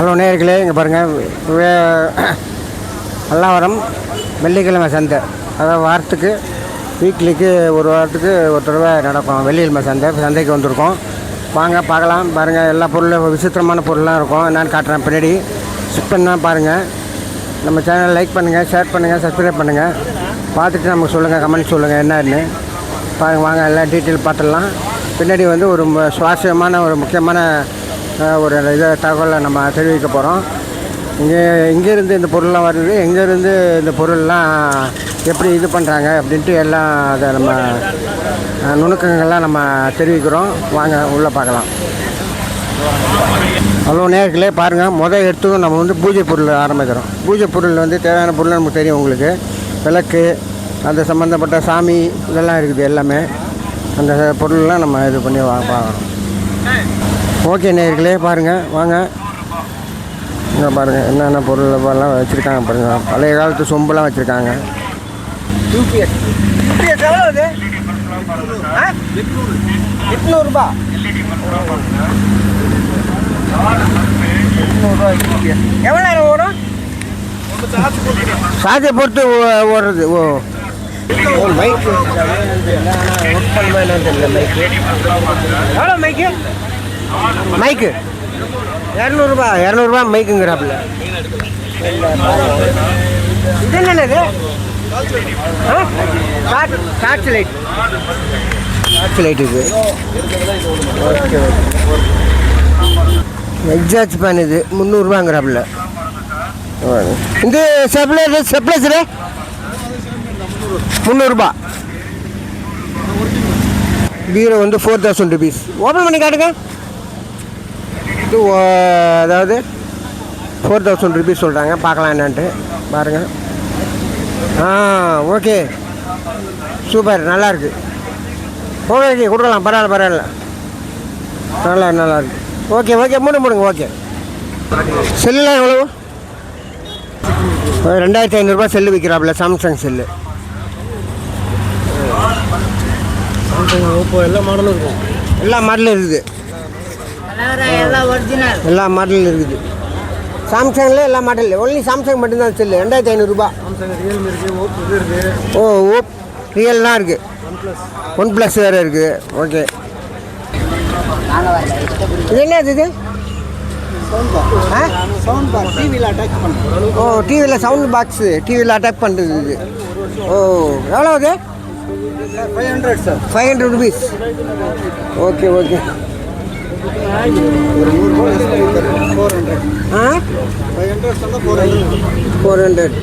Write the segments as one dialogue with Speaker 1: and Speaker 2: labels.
Speaker 1: Hello நேர்களே இங்கே பாருங்கள் பல்லாவரம் வெள்ளிக்கிழமை சந்தை. அதாவது வாரத்துக்கு வீக்லிக்கு ஒரு வாரத்துக்கு ஒரு தடவை நடக்கும். வெள்ளிக்கிழமை சந்தை சந்தைக்கு வந்திருக்கோம். வாங்க பார்க்கலாம். பாருங்கள் எல்லா பொருளும் விசித்திரமான பொருள்லாம் இருக்கும். என்னான்னு காட்டுறேன் பின்னாடி. ஸ்கிப் பண்ணால் பாருங்கள் நம்ம சேனலை லைக் பண்ணுங்கள் ஷேர் பண்ணுங்கள் சப்ஸ்கிரைப் பண்ணுங்கள் பார்த்துட்டு நமக்கு சொல்லுங்கள் கமெண்ட் சொல்லுங்கள் என்னன்னு. பாருங்கள் வாங்க எல்லாம் டீட்டெயில் பார்த்துடலாம். பின்னாடி வந்து ஒரு சுவாரஸ்யமான ஒரு முக்கியமான ஒரு இதை தகவலை நம்ம தெரிவிக்க போகிறோம். இங்கே இங்கேருந்து இந்த பொருள்லாம் வருது. எங்கேருந்து இந்த பொருள்லாம் எப்படி இது பண்ணுறாங்க அப்படின்ட்டு எல்லாம் அதை நம்ம நுணுக்கங்கள்லாம் நம்ம தெரிவிக்கிறோம். வாங்க உள்ளே பார்க்கலாம். அவ்வளோ நேர்களே பாருங்கள் முதல் எடுத்து நம்ம வந்து பூஜை பொருள் ஆரம்பிக்கிறோம். பூஜை பொருள் வந்து தேவையான பொருள் நமக்கு தெரியும் உங்களுக்கு. விளக்கு அந்த சம்மந்தப்பட்ட சாமி இதெல்லாம் இருக்குது எல்லாமே. அந்த பொருள்லாம் நம்ம இது பண்ணி வா பார்க்குறோம். ஓகே நேர்களே பாருங்கள் வாங்க. இங்கே பாருங்கள் என்னென்ன பொருள் எல்லாம் வச்சுருக்காங்க பாருங்கள் பழைய காலத்து சொம்பெல்லாம் வச்சுருக்காங்க. யூபிஎஸ் யூபிஎஸ் எவ்வளோ அது எட்நூறுபா. எவ்வளோ நேரம் ஓடும் சார்ஜை பொறுத்து ஓடுறது ஓ. ஓ மைக்கு ஒர்க் பண்ணுமா என்னன்னு தெரியல மைக்கு எவ்வளோ மைக்கு? மைக்கு இரநூறுபா இரநூறுபா மைக்குங்கிறாப்புல இது என்னது டார்ச் லைட் டார்ச் லைட் இது. ஓகே எக்ஸாஸ்ட் ஃபேன் இது. முந்நூறுபாங்கிறாப்புல. இந்த ஸ்டெப்லைசர் ஸ்டெப்லைசரு முந்நூறுபா. பீரோ வந்து ஃபோர் தௌசண்ட் ருபீஸ் ஓப்பன் பண்ணி காட்டுங்க. இது அதாவது ஃபோர் தௌசண்ட் ருபீஸ் சொல்கிறாங்க பார்க்கலாம் என்னன்ட்டு. பாருங்கள் ஆ ஓகே சூப்பர். நல்லா இருக்கு. ஓகே கொடுக்கலாம். பரவாயில்ல பரவாயில்ல. நல்லா நல்லா இருக்கு. ஓகே ஓகே மூணு மூடுங்க ஓகே செல்லுலாம் எவ்வளவு? ஒரு ரெண்டாயிரத்தி ஐநூறுரூபா செல்லு விற்கிறாப்புல சாம்சங் செல்லு.
Speaker 2: சாம்சங் ஓப்போ எல்லா மாடலும் இருக்கும்.
Speaker 1: எல்லா மாடலும் இருக்குது. எல்லா மாடலும் இருக்குது. சாம்சங்கில் எல்லா மாடல் ஒன்லி சாம்சங் மட்டும்தான் செல்லு ரெண்டாயிரத்தி ஐநூறுரூபா ஓ ஓ ரியல்லாம் இருக்குது
Speaker 2: ஒன் ப்ளஸ்
Speaker 1: வேறு இருக்குது ஓகே இது என்ன இது ஓ டிவியில் சவுண்ட் பாக்ஸு டிவியில் அட்டாக் பண்ணுறது இது. ஓ எவ்வளோ அது?
Speaker 2: Five hundred sir
Speaker 1: five hundred rupees okay okay
Speaker 2: four hundred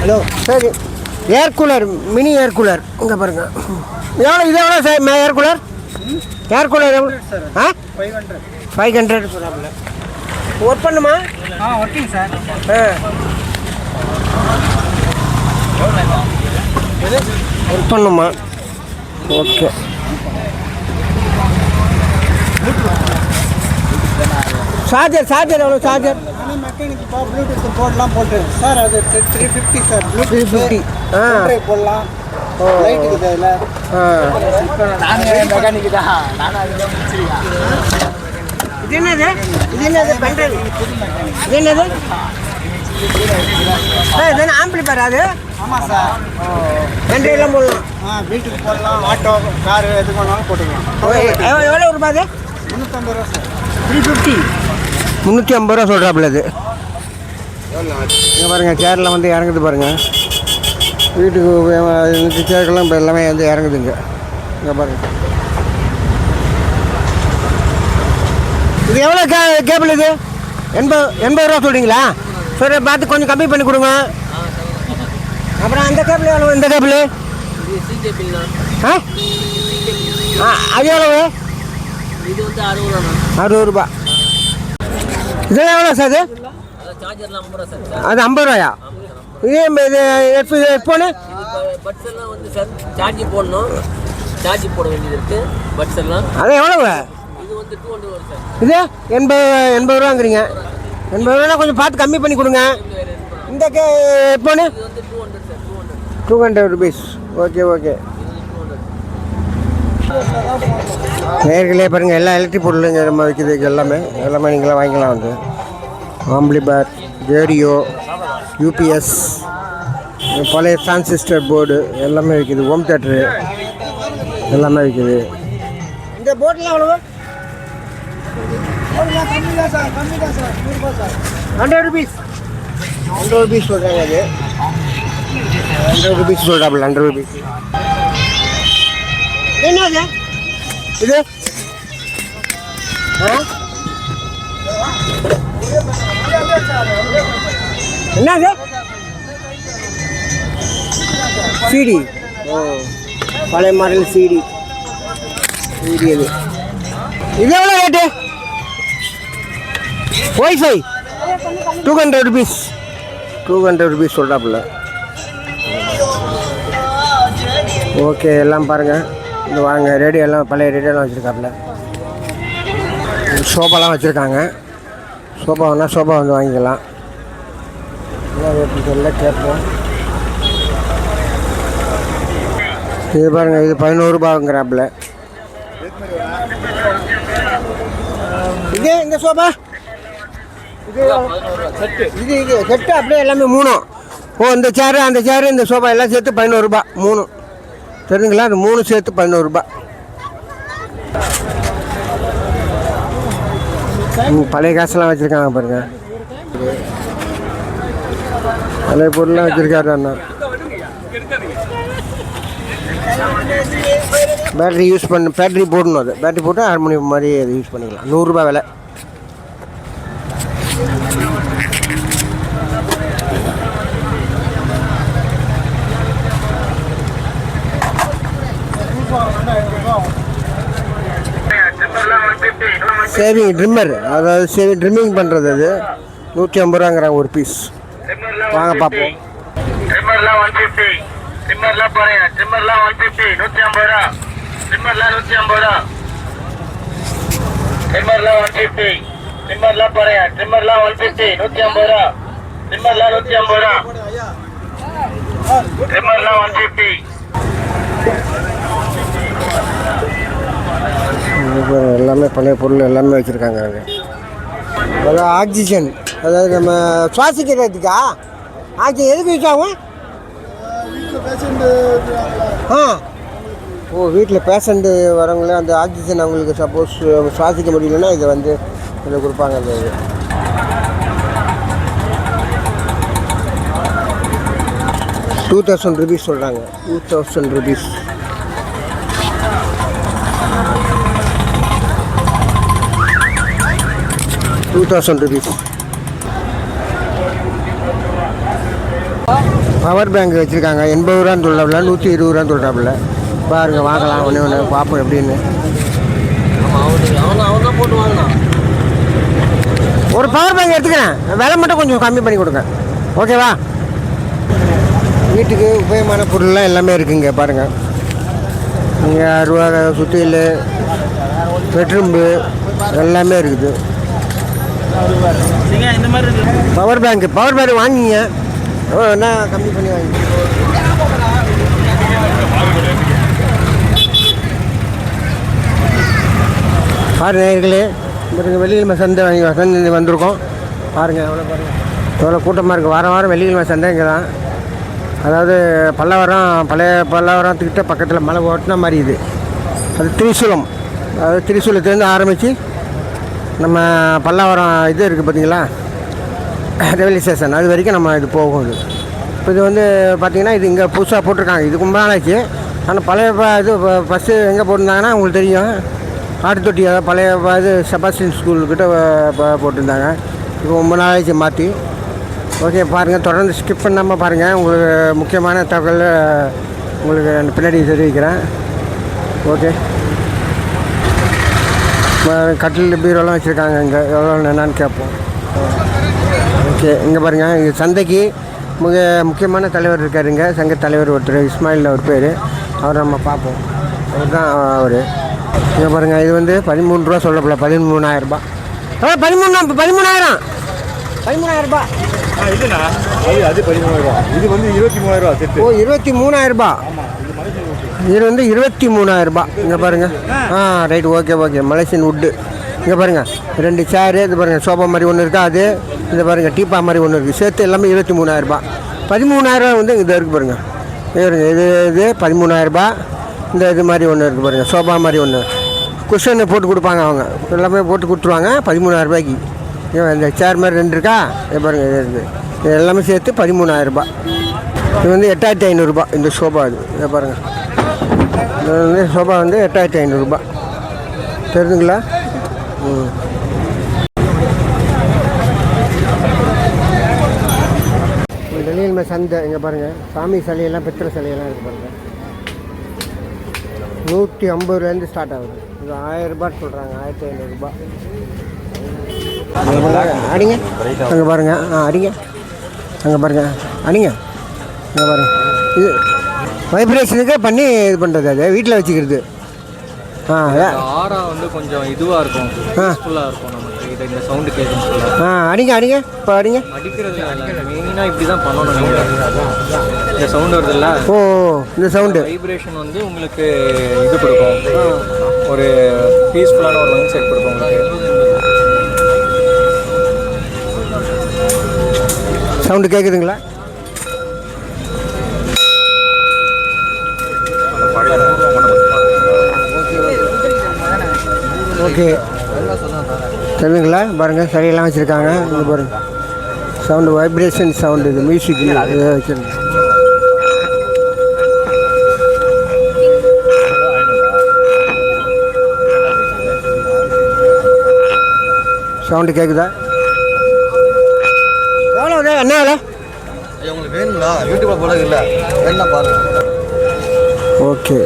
Speaker 2: hello
Speaker 1: சரி. Air cooler mini air cooler இங்கே பாருங்க. எவ்வளோ இது எவ்வளோ sir air cooler air cooler எவ்வளோ ஆ?
Speaker 2: Five hundred
Speaker 1: five hundred work பண்ணுமா?
Speaker 2: ஆ ஒர்க்கிங் சார்
Speaker 1: ஆ. ஒர்க் பண்ணுமா? ஓகே சார்ஜர் சார்ஜர் எவ்வளோ சார்ஜர்
Speaker 2: ப்ளூடூத் போர்ட்லாம் போட்டேன் சார் அது த்ரீ ஃபிஃப்டி சார்
Speaker 1: 350 ஆ.
Speaker 2: ட்ரைவ் போடலாம்.
Speaker 1: ஓ.
Speaker 2: லைட் இருக்குது அதில்
Speaker 1: ஆ.
Speaker 2: நானே மெக்கானிக் தான். நானும்
Speaker 1: இது என்னது? இது என்னது? இது அது?
Speaker 2: ஆமாம் சார்.
Speaker 1: பென்ட்ரைவ்லாம் போடலாம்.
Speaker 2: ஆ வீட்டுக்கு போடலாம். ஆட்டோ காரு எது வேணாலும் போட்டுக்கலாம்.
Speaker 1: எவ்வளோ ரூபாய் அது
Speaker 2: முந்நூற்றம்பது ரூபா சார்.
Speaker 1: Three fifty. முந்நூற்றி ஐம்பது ரூபா சொல்கிறாப்புல இது இங்கே பாருங்கள் சேரில் வந்து இறங்குது பாருங்கள் வீட்டுக்கு சேர்க்கெல்லாம் இப்போ எல்லாமே வந்து இறங்குதுங்க இங்கே. பாருங்கள் இது எவ்வளோ கே கேபிள் இது? எண்பது எண்பது ரூபா சொல்கிறீங்களா சரி பார்த்து கொஞ்சம் கம்மி பண்ணி கொடுங்க. அப்புறம் அந்த கேபிள் எவ்வளோ இந்த கேபிள் ஆ ஆ அது எவ்வளவு?
Speaker 3: இது வந்து அறுபது ரூபா.
Speaker 1: அறுபது ரூபா இதெல்லாம் எவ்வளோ சார் இது
Speaker 3: ஐம்பது சார்
Speaker 1: அது ஐம்பது ரூபாயா? இதே இது ஹெட்ஃபோனு
Speaker 3: பட்ஸ் எல்லாம் வந்து சார் சார்ஜ் போடணும் சார்ஜ் போட வேண்டியது இருக்குது பட்ஸ் எல்லாம்
Speaker 1: அது எவ்வளவு?
Speaker 3: இது வந்து டூ ஹண்ட்ரட் வரும் சார்
Speaker 1: இது எண்பது எண்பது ரூபாங்கிறீங்க. எண்பது ரூபா கொஞ்சம் பார்த்து கம்மி பண்ணி கொடுங்க. இந்த K headphone
Speaker 3: two hundred
Speaker 1: rupees okay okay நேர்களே பாருங்கள் எல்லா எலக்ட்ரிக் பொருளுங்க நம்ம விற்கிது எல்லாமே. எல்லாமே நீங்களாம் வாங்கிக்கலாம் வந்து. ஆம்பிளிபேர் ரேடியோ யூபிஎஸ் பழைய டிரான்சிஸ்டர் போர்டு எல்லாமே விற்கிது ஹோம் தேட்டரு எல்லாமே விற்கிது இந்த
Speaker 2: sir
Speaker 1: hundred rupees hundred rupees சொல்கிறாங்க அது. ஹண்ட்ரட் ருபீஸ் சொல்கிறாப்புல ஹண்ட்ரட் ருபீஸ் என்னது இது ஆ என்னது சிடி ஓ பழைய மாடல் சிடி சிடி இது இது எவ்வளோ rate WiFi two hundred rupees two hundred rupees சொல்கிறாப்புல ஓகே எல்லாம் பாருங்கள் இந்த வாங்க ரேடியோ எல்லாம் பழைய ரேடியோலாம் வச்சுருக்காப்புல சோஃபாலாம் வச்சுருக்காங்க. சோஃபா வேணால் சோஃபா வந்து வாங்கிக்கலாம். தெரியல கேட்போம். இது பாருங்கள் இது பதினோருபாங்கிறாப்புல இது இந்த சோஃபா இது இது இது செட்டு அப்படியே எல்லாமே மூணும். ஓ இந்த சேரு அந்த சேரு இந்த சோஃபா எல்லாம் சேர்த்து பதினோருபா மூணு. தெரியுங்களா? அது மூணு சேர்த்து பதினோருபா பழைய காசுலாம் வச்சுருக்காங்க பாருங்க. பழைய பொருள்லாம் வச்சுருக்காரு அண்ணா. பேட்டரி யூஸ் பண்ண பேட்டரி போடணும் அது. பேட்டரி போட்டு ஹார்மோனியம் மாதிரி அது யூஸ் பண்ணிக்கலாம். நூறுரூபா விலை. சேவிங் ட்ரிம்மர் அதாவது சேவிங் ட்ரிம்மிங் பண்ணுறது அது. நூற்றி ஐம்பது ரூபாங்கிறாங்க ஒரு பீஸ் வாங்க பார்ப்போம்.
Speaker 4: ட்ரிம்மர்லாம் ஒன் ஃபிஃப்டி ட்ரிம்மர்லாம் பாருங்க ட்ரிம்மர்லாம் ஒன் ஃபிஃப்டி நூற்றி ஐம்பது ரூபா. ட்ரிம்மர்லாம் நூற்றி ஐம்பது ரூபா. ட்ரிம்மர்லாம் ஒன் ஃபிஃப்டி ட்ரிம்மர்லாம் பாருங்க ட்ரிம்மர்லாம் ஒன் ஃபிஃப்டி நூற்றி ஐம்பது ரூபா. ட்ரிம்மர்லாம் நூற்றி ஐம்பது ரூபா. ட்ரிம்மர்லாம் ஒன் ஃபிஃப்டி
Speaker 1: எல்லாமே பழைய பொருள் எல்லாமே வச்சுருக்காங்க அங்கே. அதாவது ஆக்சிஜன் அதாவது நம்ம சுவாசிக்கிறதுக்கா? ஆக்சிஜன் எதுக்கு யூஸ் ஆகும்
Speaker 2: பேஷண்ட்டு
Speaker 1: ஆ. ஓ வீட்டில் பேஷண்ட்டு வரவங்களே அந்த ஆக்சிஜன் அவங்களுக்கு சப்போஸ் சுவாசிக்க முடியலன்னா இதை வந்து இதில் கொடுப்பாங்க அந்த இது. டூ தௌசண்ட் ருபீஸ் சொல்கிறாங்க two thousand rupees two thousand rupees power bank வச்சுருக்காங்க. எண்பது ரூபான்னு சொல்கிறாப்புல நூற்றி இருபது ரூபான்னு சொல்கிறாப்புல பாருங்க வாங்கலாம் ஒன்று ஒன்று பார்ப்போம் எப்படின்னு. ஒரு பவர் பேங்க் எடுத்துக்கிறேன். விலை மட்டும் கொஞ்சம் கம்மி பண்ணி கொடுங்க. ஓகேவா வீட்டுக்கு உபயோகமான பொருள்லாம் எல்லாமே இருக்குங்க பாருங்கள் இங்கே அருவா சுத்தியில் பெட்ரூம்பு எல்லாமே இருக்குது.
Speaker 3: இந்த மாதிரி
Speaker 1: பவர் பேங்க் பவர் பேங்க் வாங்கிங்க. என்ன கம்மி பண்ணி வாங்கி பாருங்க நேர்களே பாருங்க வெள்ளிக்கிழமை சந்தை வாங்கி சந்தை வந்திருக்கோம். பாருங்கள் எவ்வளோ பாருங்கள் எவ்வளோ கூட்டமாக இருக்குது வாரம் வாரம் வெள்ளிக்கிழமை சந்தை இங்கே தான் அதாவது பல்லவரம் பழைய பல்லவரத்துக்கிட்ட பக்கத்தில் மலை ஓட்டின மாதிரி இது. அது திரிசூலம். அதாவது திரிசூலத்துலேருந்து ஆரம்பித்து நம்ம பல்லாவரம் இது இருக்குது பார்த்தீங்களா? ரயில்வே ஸ்டேஷன் அது வரைக்கும் நம்ம இது போகும் இது. இப்போ இது வந்து பார்த்திங்கன்னா இது இங்கே புதுசாக போட்டிருக்காங்க. இது ரொம்ப நாளாச்சு ஆனால் பழைய இது ஃபஸ்ட்டு எங்கே போட்டிருந்தாங்கன்னா உங்களுக்கு தெரியும். ஆட்டுத்தொட்டி அதாவது பழைய இது செபாஸ்டின் ஸ்கூல்கிட்ட போட்டிருந்தாங்க. இப்போ ரொம்ப நாளாச்சு மாற்றி ஓகே பாருங்கள் தொடர்ந்து ஸ்கிப் பண்ணாமல் பாருங்கள் உங்களுக்கு முக்கியமான தகவல் உங்களுக்கு பின்னாடி தெரிவிக்கிறேன். ஓகே கட்டில் பீரோலாம் வச்சுருக்காங்க இங்கே. எவ்வளோ என்னன்னு கேட்போம். ஓகே இங்கே பாருங்கள் இங்கே சந்தைக்கு மிக முக்கியமான தலைவர் இருக்காருங்க சங்க தலைவர் ஒருத்தர் இஸ்மாயில் அவர் பேர். அவரை நம்ம பார்ப்போம். அவர் தான் அவர். இங்கே பாருங்கள் இது வந்து பதிமூணு ரூபா சொல்லப்பல பதிமூணாயிரம் ரூபாய் ஆ பதிமூணு பதிமூணாயிரம். ரூபாய்
Speaker 5: இதுண்ணா? அது அது பதிமூணாயிரம் ரூபா. இது வந்து இருபத்தி மூவாயிரம் ரூபா செட்டு.
Speaker 1: ஓ இருபத்தி மூணாயிரம் ரூபாய்
Speaker 5: ஆமாம் இது
Speaker 1: வந்து இருபத்தி மூணாயிரரூபா இங்கே பாருங்கள் ஆ. Right okay okay Malaysian wood இங்கே பாருங்கள் ரெண்டு சேரு இது பாருங்கள் சோஃபா மாதிரி ஒன்று இருக்கா அது? இது பாருங்கள் டீப்பா மாதிரி ஒன்று இருக்குது சேர்த்து எல்லாமே இருபத்தி மூணாயிரரூபா பதிமூணாயிரரூபா வந்து இது இருக்குது பாருங்கள் இது பாருங்க, இது இது பதிமூணாயிரரூபா இந்த இது மாதிரி ஒன்று இருக்குது பாருங்கள் சோஃபா மாதிரி ஒன்று குஷன் போட்டு கொடுப்பாங்க அவங்க. எல்லாமே போட்டு கொடுத்துருவாங்க பதிமூணாயிரரூபாய்க்கு இந்த சேர் மாதிரி ரெண்டு இருக்கா? இது பாருங்கள் இது இருக்குது இது எல்லாமே சேர்த்து பதிமூணாயிரரூபா இது வந்து எட்டாயிரத்தி ஐநூறுரூபா இந்த சோபா இது. இதை பாருங்கள் இது வந்து சோபா வந்து எட்டாயிரத்தி ஐநூறுரூபா தெரியுதுங்களா ம். வெளியில் சந்தை இங்கே பாருங்கள் சாமி சிலையெல்லாம் பித்திரை சிலையெல்லாம் இருக்குது பாருங்கள் நூற்றி ஐம்பதுலேருந்து ஸ்டார்ட் ஆகுது. இது ஆயிரம் ரூபாய் சொல்கிறாங்க ஆயிரத்தி ஐநூறுரூபா அடிங்க. அங்கே பாருங்கள் ஆ அடிங்க. அங்கே பாருங்கள் அடிங்க. அங்கே பாருங்கள் இது வைப்ரேஷனுக்கு பண்ணி இது பண்ணுறது அது வீட்டில் வச்சுக்கிறது. ஆ.
Speaker 5: ஆரா வந்து கொஞ்சம் இதுவாக இருக்கும்.
Speaker 1: ஆ.
Speaker 5: பீஸ்ஃபுல்லாக இருக்கும் நமக்கு. இது இந்த சவுண்டு கேட்கும்
Speaker 1: ஆ அடிங்க அடிங்க. இப்போ அடிங்க.
Speaker 5: அடிக்கிறது மெயினாக இப்படி தான் பண்ணணும் நீங்கள் இந்த சவுண்ட் வருதுல்ல?
Speaker 1: ஓ இந்த சவுண்டு
Speaker 5: வைப்ரேஷன் வந்து உங்களுக்கு இது கொடுக்கும். ஒரு பீஸ்ஃபுல்லான ஒரு மைண்ட் செட் கொடுக்கும் உங்களுக்கு.
Speaker 1: சவுண்டு கேட்குதுங்களா ஓகே. தெரியுதுங்களா பாருங்கள் சரியெல்லாம் வச்சுருக்காங்க. இங்கே பாருங்கள் சவுண்டு வைப்ரேஷன் சவுண்டு இது மியூசிக் வச்சுருங்க. சவுண்டு கேட்குதா எவ்வளோ இது? என்ன வேலை?
Speaker 6: உங்களுக்கு வேணுங்களா? யூடியூப்ல போட இல்லை. வேணா பாருங்க.
Speaker 1: ஓகே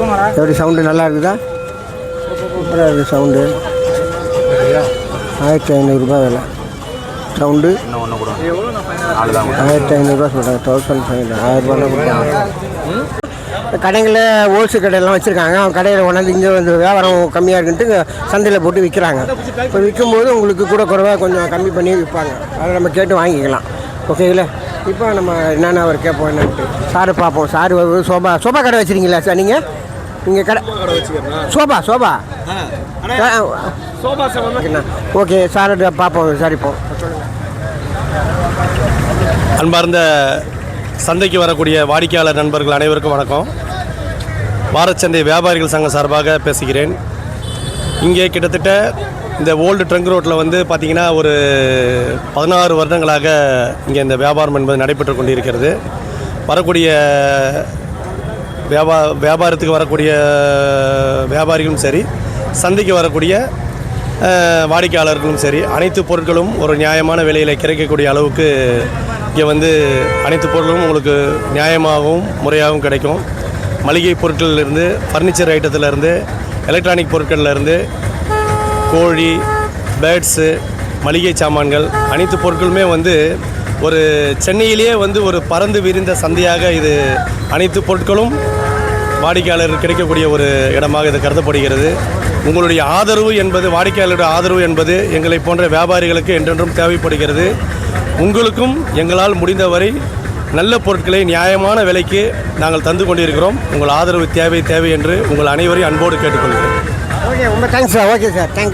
Speaker 1: எப்படி சவுண்டு நல்லா இருக்குதா? சூப்பராக இருக்குது சவுண்டு ஆயிரத்தி ஐநூறுரூபா வேலை. சவுண்டு ஆயிரத்தி ஐநூறுரூவா சொல்கிறாங்க தௌசண்ட் ஃபைவ் ஹண்ட்ரட் ஆயிரரூபா கொடுத்தாங்க கடைகளில் ஹோல்சேல் கடையெல்லாம் வச்சுருக்காங்க. அவங்க கடையில் கொண்டாந்து இங்கே வந்து வியாபாரம் கம்மியாக இருக்குன்ட்டு சந்தையில் போட்டு விற்கிறாங்க இப்போ விற்கும்போது உங்களுக்கு கூட குறைவாக கொஞ்சம் கம்மி பண்ணி விற்பாங்க. அதை நம்ம கேட்டு வாங்கிக்கலாம். ஓகேங்களா இப்போ நம்ம என்னென்ன அவர் கேட்போம் என்னன்ட்டு? சாரு பார்ப்போம். சாரு ஒரு சோபா சோபா கடை வச்சுருக்கீங்களா சார் நீங்கள் நீங்கள் கடை சோபா சோபா. ஓகேண்ணா ஓகே சார் பார்ப்போம் விசாரிப்போம்.
Speaker 7: அன்பார்ந்த சந்தைக்கு வரக்கூடிய வாடிக்கையாளர் நண்பர்கள் அனைவருக்கும் வணக்கம். வாரச்சந்தை வியாபாரிகள் சங்கம் சார்பாக பேசுகிறேன். இங்கே கிட்டத்தட்ட இந்த ஓல்டு ட்ரங்க் ரோட்டில் வந்து பார்த்திங்கன்னா ஒரு பதினாறு வருடங்களாக இங்கே இந்த வியாபாரம் என்பது நடைபெற்று கொண்டிருக்கிறது. வரக்கூடிய வியாபா வியாபாரத்துக்கு வரக்கூடிய வியாபாரிகளும் சரி சந்தைக்கு வரக்கூடிய வாடிக்கையாளர்களும் சரி அனைத்து பொருட்களும் ஒரு நியாயமான விலையில் கிடைக்கக்கூடிய அளவுக்கு இங்கே வந்து அனைத்து பொருட்களும் உங்களுக்கு நியாயமாகவும் முறையாகவும் கிடைக்கும். மளிகை பொருட்கள்லேருந்து ஃபர்னிச்சர் ஐட்டத்துலேருந்து எலக்ட்ரானிக் பொருட்கள்லேருந்து கோழி பேர்ட்ஸு மளிகை சாமான்கள் அனைத்து பொருட்களுமே வந்து ஒரு சென்னையிலேயே வந்து ஒரு பறந்து விரிந்த சந்தையாக இது அனைத்து பொருட்களும் வாடிக்கையாளர் கிடைக்கக்கூடிய ஒரு இடமாக இது கருதப்படுகிறது. உங்களுடைய ஆதரவு என்பது வாடிக்கையாளருடைய ஆதரவு என்பது எங்களை போன்ற வியாபாரிகளுக்கு என்றென்றும் தேவைப்படுகிறது. உங்களுக்கும் எங்களால் முடிந்தவரை நல்ல பொருட்களை நியாயமான விலைக்கு நாங்கள் தந்து கொண்டிருக்கிறோம். உங்கள் ஆதரவு தேவை தேவை என்று உங்கள் அனைவரையும் அன்போடு கேட்டுக்கொள்கிறேன்.
Speaker 1: ஓகே ரொம்ப thanks sir okay sir thanks